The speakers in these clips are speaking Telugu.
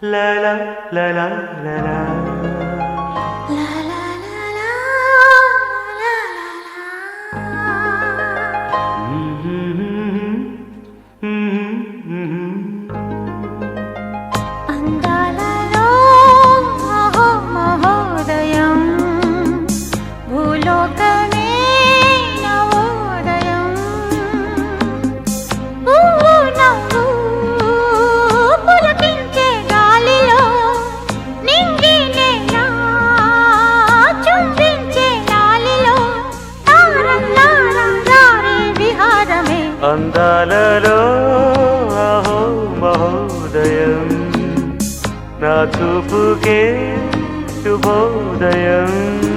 la la la la la la. చూపుకే శుభోదయం.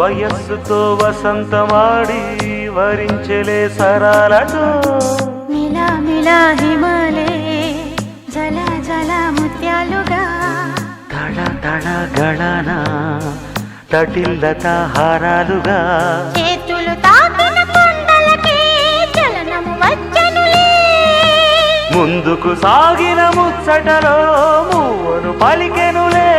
వయస్సుతో వసంతమాడి వరించలే సరాలతో. మిల మిల హిమలే జల జల ముత్యాలుగా. తడ తడ గళన తటిల్లత హారాలుగా చేతులు తాకిన కొండలకే చలనము వచ్చనులే. ముందుకు సాగిన ముచ్చటలో మూవను పలికెనులే.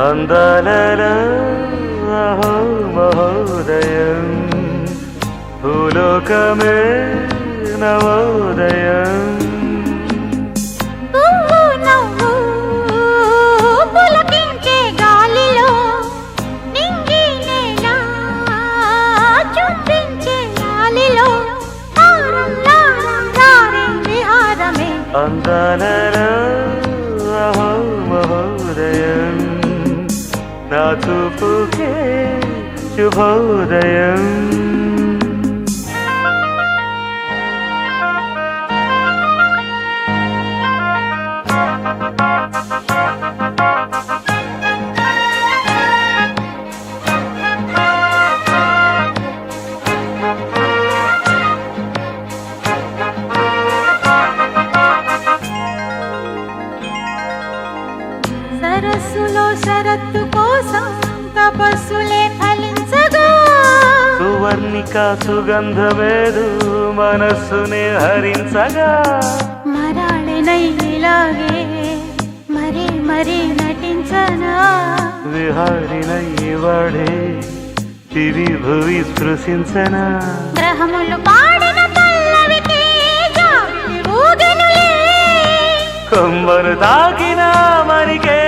అందాలలో అహో మహోదయం. భూలోకమే నవోదయం. పువ్వు నా చూపుకే శుభోదయం. కోసం తపస్సులే ఫలించగా. సువర్ణిక సుగంధమేదు మనస్సునే హరించగా. మరాళినై ఇలాగే మరీ మరీ నటించనా. విహారినై వాడే దివి భువి స్పృశించనా. గ్రహములు పాడిన ఊగెనులే. కొమ్మను తాకిన మరికే